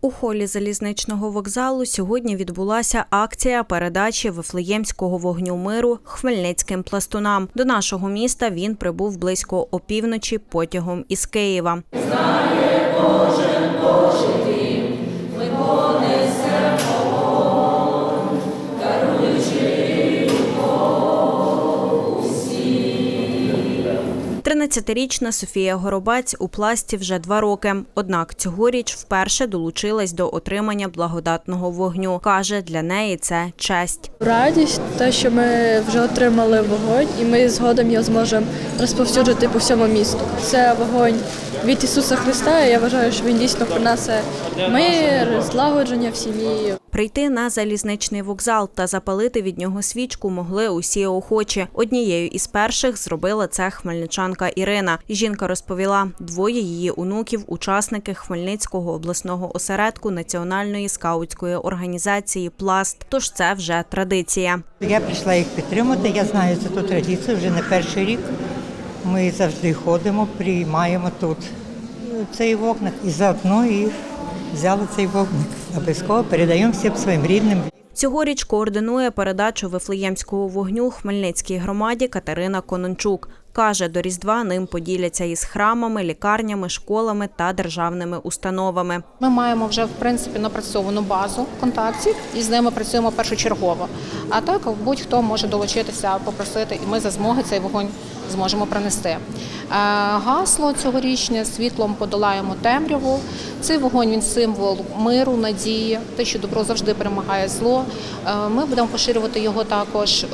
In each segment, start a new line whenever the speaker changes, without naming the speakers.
У холі залізничного вокзалу сьогодні відбулася акція передачі вифлеємського вогню миру хмельницьким пластунам. До нашого міста він прибув близько опівночі потягом із Києва. Тринадцятирічна Софія Горобець у пласті вже два роки. Однак цьогоріч вперше долучилась до отримання благодатного вогню. каже, для неї це честь.
Радість, те, що ми вже отримали вогонь, і ми згодом його зможемо розповсюджувати по всьому місту. Це вогонь від Ісуса Христа. і Я вважаю, що він дійсно принесе мир, злагодження в сім'ї.
Прийти на залізничний вокзал та запалити від нього свічку могли усі охочі. Однією із перших зробила це хмельничанка Ірина. Жінка розповіла, двоє її онуків – учасники Хмельницького обласного осередку національної скаутської організації Пласт. Тож це вже традиція.
Я прийшла їх підтримати. Я знаю цю традицію вже не перший рік. Ми завжди ходимо, приймаємо тут цей вогник і заодно і взяли цей вогник. Обов'язково передаємо всім своїм рідним.
Цьогоріч координує передачу вифлеємського вогню Хмельницькій громаді Катерина Конончук. Каже, до Різдва ним поділяться із храмами, лікарнями, школами та державними установами.
Ми маємо вже в принципі напрацьовану базу контактів і з ними працюємо першочергово. А так будь-хто може долучитися, попросити, і ми за змоги цей вогонь зможемо принести. Е, Гасло цьогорічне світлом подолаємо темряву. Цей вогонь він символ миру, надії, те, що добро завжди перемагає зло. Е, Ми будемо поширювати його також.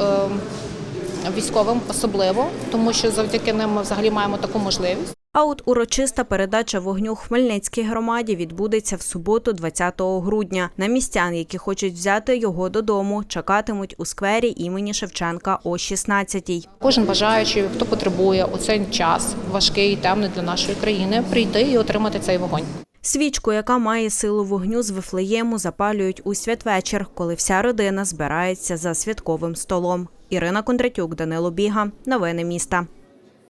Військовим особливо, тому що завдяки ним ми взагалі маємо таку можливість.
А от урочиста передача вогню Хмельницькій громаді відбудеться в суботу, 20 грудня. На містян, які хочуть взяти його додому, чекатимуть у сквері імені Шевченка о 16-й.
Кожен бажаючий, хто потребує у цей час важкий і темний для нашої країни, прийти і отримати цей вогонь.
Свічку, яка має силу вогню з Вифлеєму, запалюють у святвечір, коли вся родина збирається за святковим столом. Ірина Кондратюк, Данило Біга. Новини міста.